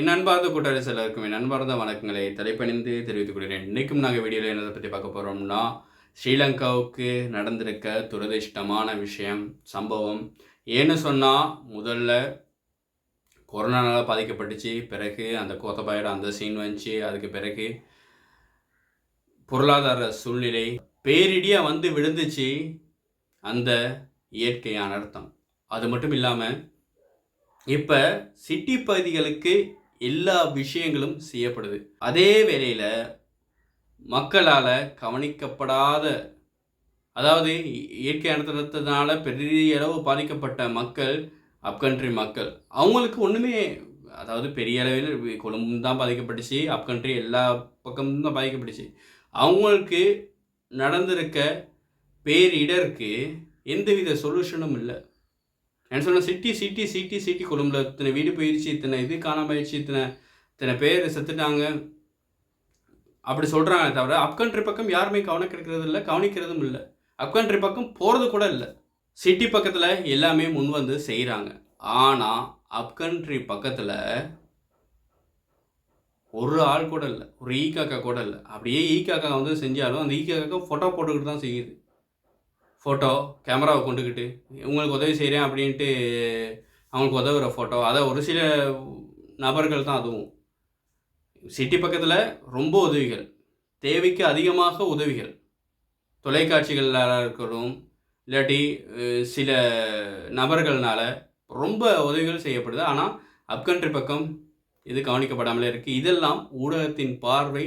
என் அன்பார்ந்த கூட்டாளி சிலருக்கும் என் அன்பார்ந்த வணக்கங்களை தலைப்பணிந்து தெரிவித்துக் கொள்கிறேன். இன்றைக்கும் நாங்கள் வீடியோவில் என்னதை பற்றி பார்க்க போகிறோம்னா ஸ்ரீலங்காவுக்கு நடந்திருக்க துரதிர்ஷ்டமான விஷயம் சம்பவம். ஏன்னு சொன்னால் முதல்ல கொரோனானால் பாதிக்கப்பட்டுச்சு. பிறகு அந்த கோத்தபாயோட அந்த சீன் வந்துச்சு. அதுக்கு பிறகு பொருளாதார சூழ்நிலை பேரிடியாக வந்து விழுந்துச்சு. அந்த இயற்கை அனர்த்தம் அது மட்டும் இல்லாமல் இப்போ சிட்டி பகுதிகளுக்கு எல்லா விஷயங்களும் செய்யப்படுது. அதே வேளையில் மக்களால் கவனிக்கப்படாத அதாவது இயற்கை அனர்த்தத்தினால பெரிய அளவு பாதிக்கப்பட்ட மக்கள் அப்கண்ட்ரி மக்கள் அவங்களுக்கு ஒன்றுமே அதாவது பெரிய அளவில் கொழும்பு தான் பாதிக்கப்பட்டுச்சு அப்கண்ட்ரி எல்லா பக்கமும் தான் பாதிக்கப்பட்டுச்சு. அவங்களுக்கு நடந்திருக்க பேரிடருக்கு எந்தவித சொல்யூஷனும் இல்லை. என்ன சொன்ன சிட்டி சிட்டி சிட்டி சிட்டி கொழும்புல இத்தனை வீடு போயிடுச்சு இத்தனை இது காணாமல் போயிடுச்சு இத்தனை இத்தனை பேர் செத்துட்டாங்க. அப்படி சொல்கிறாங்க தவிர அப்கண்ட்ரி பக்கம் யாருமே கவனிக்கிறது இல்லை கவனிக்கிறதும் இல்லை. அப்கண்ட்ரி பக்கம் போகிறது கூட இல்லை. சிட்டி பக்கத்தில் எல்லாமே முன் வந்து செய்கிறாங்க ஆனால் அப்கண்ட்ரி பக்கத்தில் ஒரு ஆள் கூட இல்லை ஒரு ஈ காக்கா கூட இல்லை. அப்படியே ஈ காக்கா வந்து செஞ்சாலும் அந்த ஈ காக்கா ஃபோட்டோ போட்டுக்கிட்டு தான் செய்யுது. ஃபோட்டோ கேமராவை கொண்டுக்கிட்டு உங்களுக்கு உதவி செய்கிறேன் அப்படின்ட்டு அவங்களுக்கு உதவுற ஃபோட்டோ அதை ஒரு சில நபர்கள் தான் அதுவும். சிட்டி பக்கத்தில் ரொம்ப உதவிகள். தேவைக்கு அதிகமாக உதவிகள். தொலைக்காட்சிகளாக இருக்கட்டும் இல்லாட்டி சில நபர்கள்னால் ரொம்ப உதவிகள் செய்யப்படுது. ஆனால் அப்கண்ட்ரி பக்கம் இது கவனிக்கப்படாமலே இருக்குது இதெல்லாம் ஊடகத்தின் பார்வை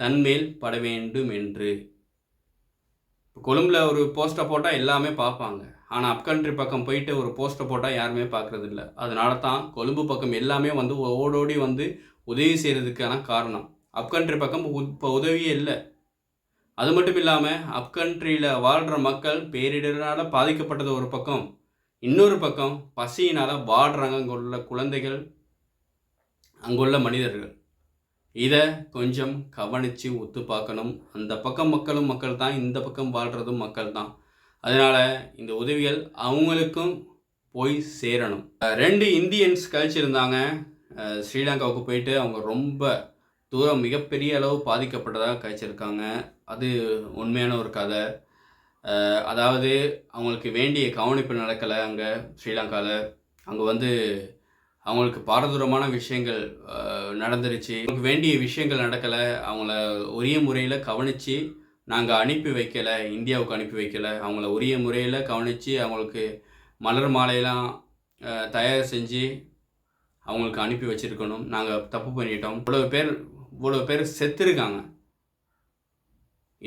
தன்மேல் பட வேண்டும் என்று. இப்போ கொழும்பில் ஒரு போஸ்ட்டை போட்டால் எல்லாமே பார்ப்பாங்க. ஆனால் அப்கண்ட்ரி பக்கம் போயிட்டு ஒரு போஸ்ட்டை போட்டால் யாருமே பார்க்குறது இல்லை அதனால தான் கொழும்பு பக்கம் எல்லாமே வந்து ஓடோடி வந்து உதவி செய்கிறதுக்கான காரணம். அப்கண்ட்ரி பக்கம் இப்போ உதவியே இல்லை. அது மட்டும் இல்லாமல் அப்கண்ட்ரியில் வாழ்கிற மக்கள் பேரிடரால் பாதிக்கப்பட்டது ஒரு பக்கம். இன்னொரு பக்கம் பசியினால் வாடுறாங்க அங்குள்ள குழந்தைகள் அங்குள்ள மனிதர்கள். இதை கொஞ்சம் கவனித்து ஒத்து பார்க்கணும். அந்த பக்கம் மக்களும் மக்கள் தான் இந்த பக்கம் வாழ்கிறதும் மக்கள் தான். அதனால் இந்த உதவிகள் அவங்களுக்கும் போய் சேரணும். ரெண்டு இந்தியன்ஸ் கழிச்சிருந்தாங்க. ஸ்ரீலங்காவுக்கு போயிட்டு அவங்க ரொம்ப தூரம் மிகப்பெரிய அளவு பாதிக்கப்பட்டதாக கழிச்சிருக்காங்க. அது உண்மையான ஒரு கதை. அதாவது அவங்களுக்கு வேண்டிய கவனிப்பு நடக்கலை அங்கே ஸ்ரீலங்காவில் அங்கே வந்து அவங்களுக்கு பாரதூரமான விஷயங்கள் நடந்துருச்சு. அவங்களுக்கு வேண்டிய விஷயங்கள் நடக்கலை. அவங்கள உரிய முறையில் கவனித்து நாங்கள் அனுப்பி வைக்கலை. இந்தியாவுக்கு அனுப்பி வைக்கலை. அவங்கள உரிய முறையில் கவனித்து அவங்களுக்கு மலர் மாலையெல்லாம் தயார் செஞ்சு அவங்களுக்கு அனுப்பி வச்சுருக்கணும். நாங்கள் தப்பு பண்ணிட்டோம். இவ்வளோ பேர் இவ்வளோ பேர் செத்துருக்காங்க.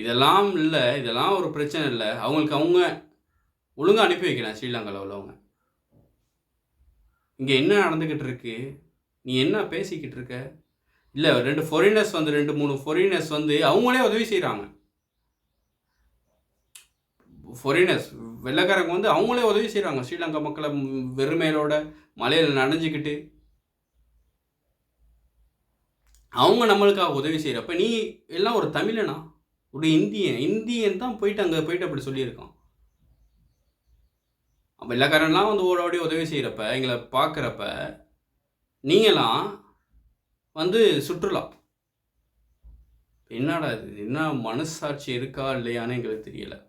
இதெல்லாம் இல்லை. இதெல்லாம் ஒரு பிரச்சனை இல்லை. அவங்களுக்கு அவங்க ஒழுங்காக அனுப்பி வைக்கலாம் ஸ்ரீலங்காவில் உள்ளவங்க. இங்கே என்ன நடந்துக்கிட்டு இருக்கு நீ என்ன பேசிக்கிட்டு இருக்க இல்லை ரெண்டு ஃபாரினர்ஸ் வந்து ரெண்டு மூணு ஃபாரினர்ஸ் வந்து அவங்களே உதவி செய்கிறாங்க ஃபாரினர்ஸ் வெள்ளைக்காரங்க வந்து அவங்களே உதவி செய்கிறாங்க ஸ்ரீலங்கா மக்களை வெறுமையிலோட மலையில் நனைஞ்சிக்கிட்டு. அவங்க நம்மளுக்காக உதவி செய்கிறப்ப நீ எல்லாம் ஒரு தமிழனா? ஒரு இந்தியன். இந்தியன் தான் போயிட்டு அங்கே போயிட்டு அப்படி சொல்லியிருக்கான். வெள்ளக்காரன்லாம் வந்து ஓட ஓடி உதவி செய்கிறப்ப எங்களை பார்க்குறப்ப நீங்களாம் வந்து சுற்றுலா. என்னடா இது? என்ன மனசாட்சி இருக்கா இல்லையான்னு எங்களுக்கு தெரியலை.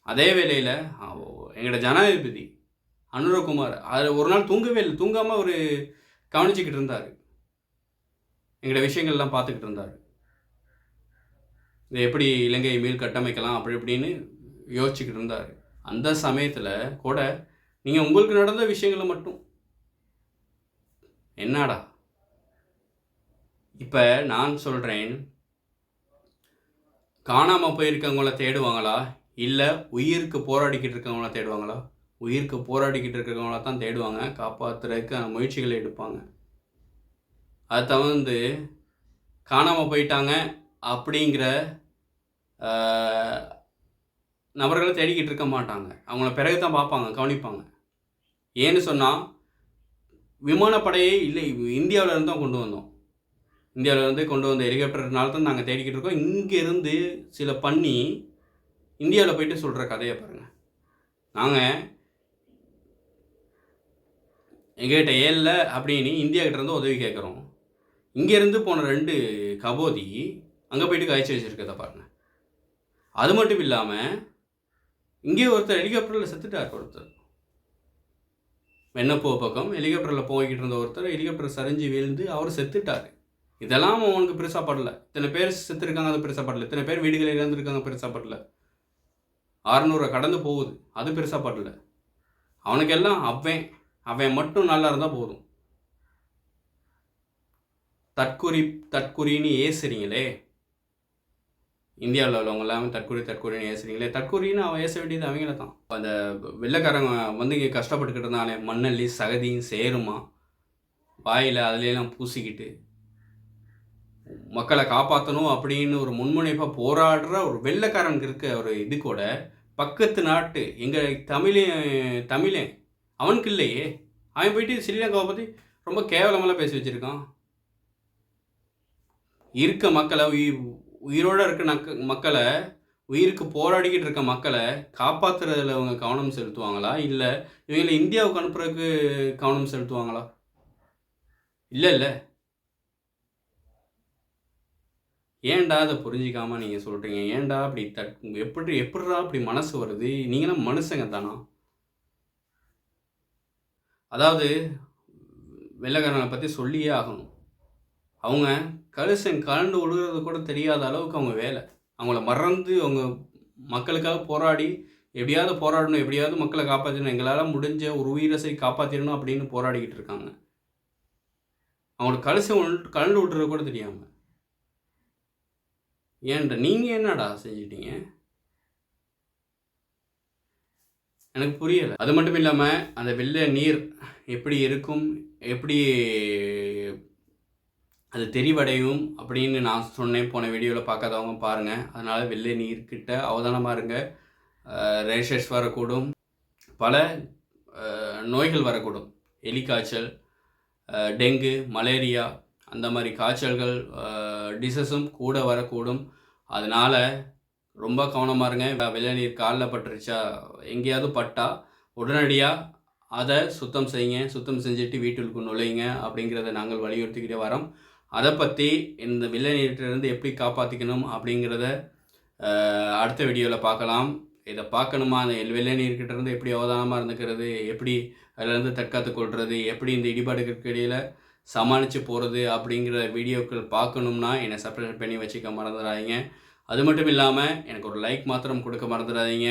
அதே வேளையில் எங்களோட ஜனாதிபதி அனுரகுமார் அது ஒரு நாள் தூங்கவே இல்லை. தூங்காமல் ஒரு கவனிச்சுக்கிட்டு இருந்தார். எங்களோட விஷயங்கள்லாம் பார்த்துக்கிட்டு இருந்தார். இதை எப்படி இலங்கையை மீள் கட்டமைக்கலாம் அப்படி இப்படின்னு யோசிச்சுக்கிட்டு இருந்தார். அந்த சமயத்தில் கூட நீங்கள் உங்களுக்கு நடந்த விஷயங்களை மட்டும். என்னடா? இப்போ நான் சொல்கிறேன் காணாமல் போயிருக்கவங்கள தேடுவாங்களா? இல்லை உயிருக்கு போராடிக்கிட்டு இருக்கவங்கள தேடுவாங்களா? உயிருக்கு போராடிக்கிட்டு இருக்கிறவங்கள தான் தேடுவாங்க காப்பாற்றுறதுக்கு முயற்சிகளை எடுப்பாங்க. அதை தவிர்த்து காணாமல் போயிட்டாங்க அப்படிங்கிற நபர்களை தேடிக்கிட்டு இருக்க மாட்டாங்க. அவங்கள பிறகு தான் பார்ப்பாங்க கவனிப்பாங்க. ஏன்னு சொன்னால் விமானப்படையே இல்லை இந்தியாவிலேருந்து தான் கொண்டு வந்தோம். இந்தியாவில் இருந்து கொண்டு வந்த ஹெலிகாப்டர்னால தான் நாங்கள் தேடிக்கிட்டு இருக்கோம். இங்கேருந்து சில பண்ணி இந்தியாவில் போயிட்டு சொல்கிற கதையை பாருங்கள் நாங்கள் எங்ககிட்ட ஏல்ல அப்படின்னு இந்தியா இருந்து உதவி கேட்குறோம் இங்கேருந்து போன ரெண்டு கபோதி அங்கே போயிட்டு காய்ச்சி வச்சுருக்கதை பாருங்கள் அது மட்டும் இல்லாமல் இங்கே ஒருத்தர் ஹெலிகாப்டரில் செத்துட்டார் ஒருத்தர். வெண்ணப்போ பக்கம் ஹெலிகாப்டரில் போய்கிட்டு இருந்த ஒருத்தர் ஹெலிகாப்டர் சரிஞ்சு விழுந்து அவர் செத்துட்டார். இதெல்லாம் அவனுக்கு பெருசாக படல. இத்தனை பேர் செத்துருக்காங்க அது பெருசாக படல. இத்தனை பேர் வீடுகளில் இறந்துருக்காங்க பெருசாக படல. அறநூறை கடந்து போகுது அது பெருசாக படல. அவனுக்கெல்லாம் அவன் அவன் மட்டும் நல்லா இருந்தால் போதும். தற்குறி தற்குறின்னு ஏசுறீங்களே இந்தியாவில் உள்ளவங்க எல்லாமே தற்கொலை தற்கொலைன்னு ஏசுறீங்களே. தற்கொலைன்னு அவன் ஏச வேண்டியது அவங்கள தான். அந்த வெள்ளைக்காரங்க வந்து இங்கே கஷ்டப்பட்டுக்கிட்டு இருந்தாலே மண்ணள்ளி சகதியும் சேருமா? வாயில் அதுலேலாம் பூசிக்கிட்டு மக்களை காப்பாற்றணும் அப்படின்னு ஒரு முன்முனைப்பாக போராடுற ஒரு வெள்ளைக்காரனுக்கு இருக்க ஒரு இது கூட பக்கத்து நாட்டு எங்கள் தமிழே தமிழன் அவனுக்கு இல்லையே. அவன் போயிட்டு ஸ்ரீலங்காவை பற்றி ரொம்ப கேவலமெல்லாம் பேசி வச்சுருக்கான். இருக்க மக்களை உயிரோடு இருக்க நக்க மக்களை உயிருக்கு போராடிக்கிட்டு இருக்க மக்களை காப்பாற்றுறதுல அவங்க கவனம் செலுத்துவாங்களா? இல்லை இவங்களை இந்தியாவுக்கு அனுப்புறதுக்கு கவனம் செலுத்துவாங்களா? இல்லை இல்லை. ஏன்டா அதை புரிஞ்சிக்காமல் நீங்கள் சொல்கிறீங்க ஏன்டா அப்படி தட் எப்படி எப்படிடா அப்படி மனசு வருது? நீங்களும் மனுஷங்க தானா? அதாவது வெள்ளக்காரனை பற்றி சொல்லியே ஆகணும். அவங்க கலுசன் கலண்டு விழுகிறது கூட தெரியாத அளவுக்கு அவங்க வேலை. அவங்கள மறந்து அவங்க மக்களுக்காக போராடி எப்படியாவது போராடணும் எப்படியாவது மக்களை காப்பாற்றணும் எங்களால் முடிஞ்ச ஒரு உயிரசை காப்பாற்றிடணும் அப்படின்னு போராடிக்கிட்டு இருக்காங்க. அவங்களுக்கு கலுசம் கலண்டு விட்டுறது கூட தெரியாமல் ஏன்டா நீங்கள் என்னடா செஞ்சிட்டீங்க? எனக்கு புரியலை. அது மட்டும் இல்லாமல் அந்த வெள்ளை நீர் எப்படி இருக்கும் எப்படி அது தெரிவடையும் அப்படின்னு நான் சொன்னேன். போன வீடியோவில் பார்க்காதவங்க பாருங்கள் அதனால் வெள்ளை நீர்கிட்ட அவதானமாக இருங்க. ரேஷஸ் வரக்கூடும். பல நோய்கள் வரக்கூடும். எலிக்காய்ச்சல் டெங்கு மலேரியா அந்த மாதிரி காய்ச்சல்கள் டிசஸும் கூட வரக்கூடும். அதனால் ரொம்ப கவனமாக இருங்க. வெள்ளை நீர் காலில் பட்டுருச்சா எங்கேயாவது பட்டா உடனடியாக அதை சுத்தம் செய்யுங்க. சுத்தம் செஞ்சுட்டு வீட்டுக்கு நுழையுங்க அப்படிங்கிறத நாங்கள் வலியுறுத்திக்கிட்டே வரோம். அதை பற்றி இந்த வெள்ளை எப்படி காப்பாற்றிக்கணும் அப்படிங்கிறத அடுத்த வீடியோவில் பார்க்கலாம். இதை பார்க்கணுமா? அந்த வில்லநீர்கிட்டேருந்து எப்படி அவதானமாக இருந்துக்கிறது? எப்படி அதிலேருந்து தற்காத்து கொள்வது எப்படி இந்த இடிபாடுகளுக்கு இடையில் சமாளித்து போகிறது அப்படிங்கிற வீடியோக்கள் பார்க்கணும்னா என்னை சப்ஸ்கிரைப் பண்ணி வச்சுக்க மறந்துடாதீங்க. அது மட்டும் இல்லாமல் எனக்கு ஒரு லைக் மாத்திரம் கொடுக்க மறந்துடாதீங்க.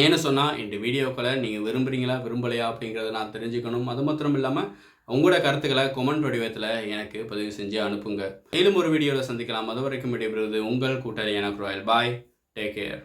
ஏன்னு சொன்னால் இந்த வீடியோக்களை நீங்கள் விரும்புகிறீங்களா விரும்பலையா அப்படிங்கிறத நான் தெரிஞ்சுக்கணும். அது மாத்திரம் இல்லாமல் உங்களோட கருத்துக்களை கொமெண்ட் வடிவத்தில் எனக்கு பதிவு செஞ்சு அனுப்புங்க. மேலும் ஒரு வீடியோவில் சந்திக்கலாம். அது வரைக்கும் விடைபெறுவது உங்கள் கூட்டாளி எனக்கு ராயல் பாய் டேக் கேர்